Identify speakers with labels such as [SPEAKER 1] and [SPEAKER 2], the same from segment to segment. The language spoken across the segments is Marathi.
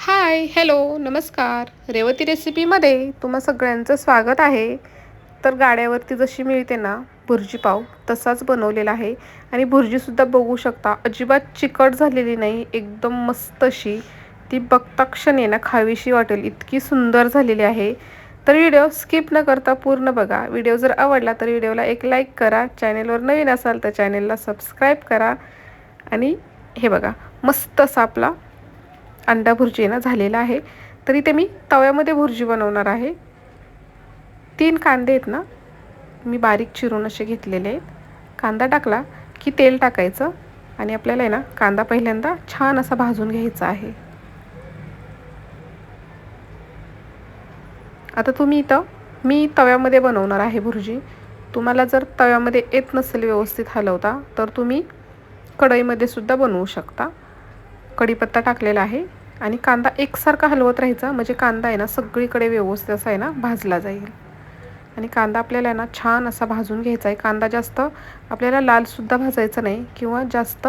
[SPEAKER 1] हाय हॅलो नमस्कार. रेवती रेसिपीमध्ये तुम्हा सगळ्यांचं स्वागत आहे. तर गाड्यावरती जशी मिळते ना भुर्जी पाव तसाच बनवलेला आहे. आणि भुर्जीसुद्धा बघू शकता अजिबात चिकट झालेली नाही एकदम मस्त अशी. ती बघता क्षणी ना खावीशी वाटेल इतकी सुंदर झालेली आहे. तर व्हिडिओ स्किप न करता पूर्ण बघा. व्हिडिओ जर आवडला तर व्हिडिओला एक लाईक करा. चॅनेलवर नवीन असाल तर चॅनेलला सबस्क्राईब करा. आणि हे बघा मस्त असा आपला अंडा भुर्जी ना झालेला आहे. तर इथे मी तव्यामध्ये भुर्जी बनवणार आहे. तीन कांदे आहेत ना मी बारीक चिरून असे घेतलेले आहेत. कांदा टाकला की तेल टाकायचं आणि आपल्याला आहे ना कांदा पहिल्यांदा छान असा भाजून घ्यायचा आहे. आता तुम्ही इथं मी तव्यामध्ये बनवणार आहे भुर्जी. तुम्हाला जर तव्यामध्ये येत नसेल व्यवस्थित हलवता तर तुम्ही कढईमध्ये सुद्धा बनवू शकता. कढीपत्ता टाकलेला आहे आणि कांदा एकसारखा हलवत राहायचा म्हणजे कांदा आहे ना सगळीकडे व्यवस्थित असा आहे ना भाजला जाईल. आणि कांदा आपल्याला आहे ना छान असा भाजून घ्यायचा आहे. कांदा जास्त आपल्याला लालसुद्धा भाजायचा नाही किंवा जास्त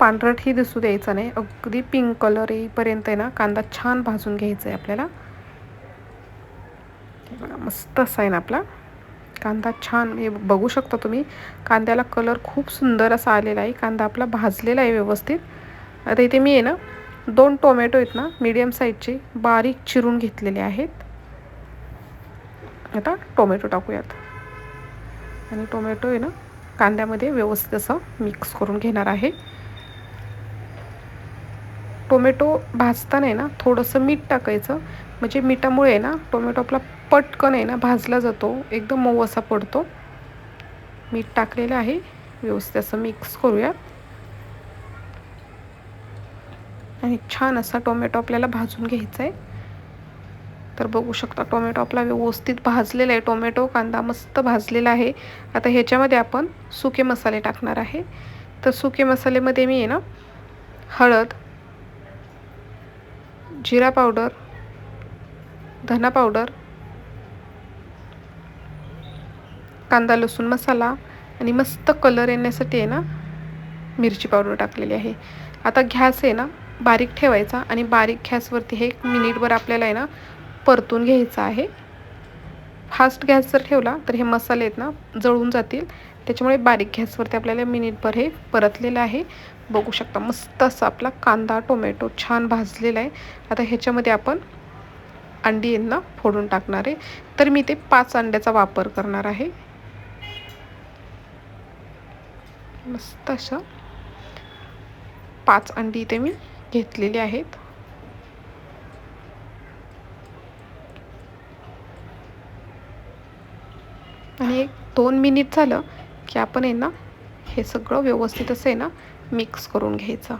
[SPEAKER 1] पांढरटही दिसू द्यायचा नाही. अगदी पिंक कलर येईपर्यंत आहे ना कांदा छान भाजून घ्यायचा आहे आपल्याला. बघा मस्त असा आहे ना आपला कांदा छान हे बघू शकता तुम्ही. कांद्याला कलर खूप सुंदर असा आलेला आहे. कांदा आपला भाजलेला आहे व्यवस्थित. आता इथे मी आहे ना दोन टोमॅटो आहेत ना मीडियम साईजचे बारीक चिरून घेतलेले आहेत. आता टोमॅटो टाकूयात. आणि टोमॅटो आहे ना कांद्यामध्ये व्यवस्थित असं मिक्स करून घेणार आहे. टोमॅटो भाजताना आहे ना थोडंसं मीठ टाकायचं. म्हणजे मिठामुळे आहे ना टोमॅटो आपला पटकन आहे ना भाजला जातो. एकदम मऊ असा पडतो. मीठ टाकलेलं आहे. व्यवस्थित असं मिक्स करूयात. आणि छान असा टोमॅटो आपल्याला भाजून घ्यायचा आहे तर बघू शकता टोमॅटो आपला व्यवस्थित भाजलेला आहे. टोमॅटो कांदा मस्त भाजलेला आहे. आता ह्याच्यामध्ये आपण सुके मसाले टाकणार आहे. तर सुके मसालेमध्ये मी आहे ना हळद जिरा पावडर धना पावडर कांदा लसूण मसाला आणि मस्त कलर येण्यासाठी आहे ना मिरची पावडर टाकलेली आहे. आता गॅस आहे ना बारीक ठेवायचा आणि बारीक गॅसवरती हे एक मिनिटभर आपल्याला आहे ना परतून घ्यायचं आहे. फास्ट गॅस जर ठेवला तर हे मसाले आहेत ना जळून जातील. त्याच्यामुळे बारीक गॅसवरती आपल्याला मिनिटभर हे परतलेलं आहे. बघू शकता मस्त असा आपला कांदा टोमॅटो छान भाजलेला आहे. आता ह्याच्यामध्ये आपण अंडी यांना फोडून टाकणार आहे. तर मी ते पाच अंड्याचा वापर करणार आहे. मस्त अशा पाच अंडी इथे मी घेतलेली आहेत. आणि एक दोन मिनिट झालं की आपण आहे ना हे सगळं व्यवस्थित असं आहे ना मिक्स करून घ्यायचं.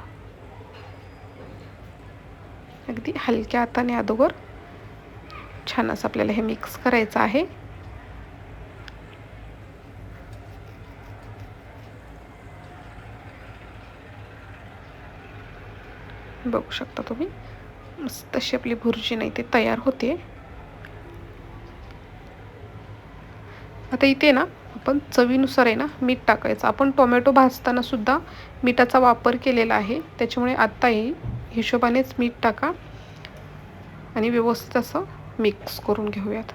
[SPEAKER 1] अगदी हलक्या हाताने अगोदर छान असं आपल्याला हे मिक्स करायचं आहे. बघू शकता तुम्ही. मस्त आपली भुर्जी नाही ते तयार होते. आता इथे ना आपण चवीनुसार आहे ना मीठ टाकायचं. आपण टोमॅटो भाजताना सुद्धा मिठाचा वापर केलेला आहे. त्याच्यामुळे आत्ताही हिशोबानेच मीठ टाका. आणि व्यवस्थित असं मिक्स करून घेऊयात.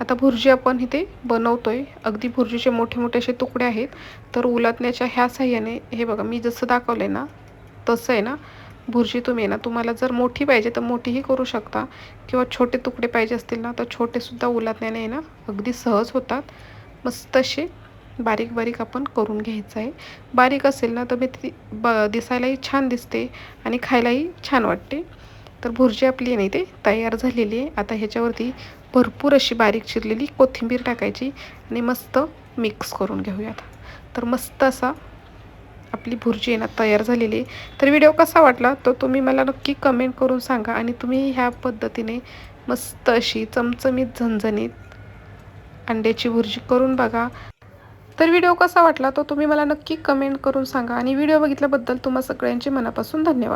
[SPEAKER 1] आता भुर्जी आपण इथे बनवतो आहे अगदी भुर्जीचे मोठे मोठे असे तुकडे आहेत. तर उलटण्याच्या ह्या साह्याने हे बघा मी जसं दाखवलं आहे ना तसं आहे ना भुर्जी तुम्ही ना तुम्हाला जर मोठी पाहिजे तर मोठीही करू शकता. किंवा छोटे तुकडे पाहिजे असतील ना तर छोटेसुद्धा उलातण्याने ना अगदी सहज होतात. मस्त असे बारीक बारीक आपण करून घ्यायचं आहे. बारीक असेल ना तर मी ती ब दिसायलाही छान दिसते आणि खायलाही छान वाटते. तर भुर्जी आपली नाही ते तयार झालेली आहे. आता ह्याच्यावरती भरपूर अशी बारीक चिरलेली कोथिंबीर टाकायची आणि मस्त मिक्स करून घेऊयात. तर मस्त असा आपली भुर्जी आहे ना तयार झालेली आहे. तर व्हिडिओ कसा वाटला? तो तुम्ही मला नक्की कमेंट करून सांगा आणि तुम्ही ह्या पद्धतीने मस्त अशी चमचमीत झणझणीत अंड्याची भुर्जी करून बघा. तर व्हिडिओ कसा वाटला? तो तुम्ही मला नक्की कमेंट करून सांगा आणि व्हिडिओ बघितल्याबद्दल तुम्हा सगळ्यांचे मनापासून धन्यवाद.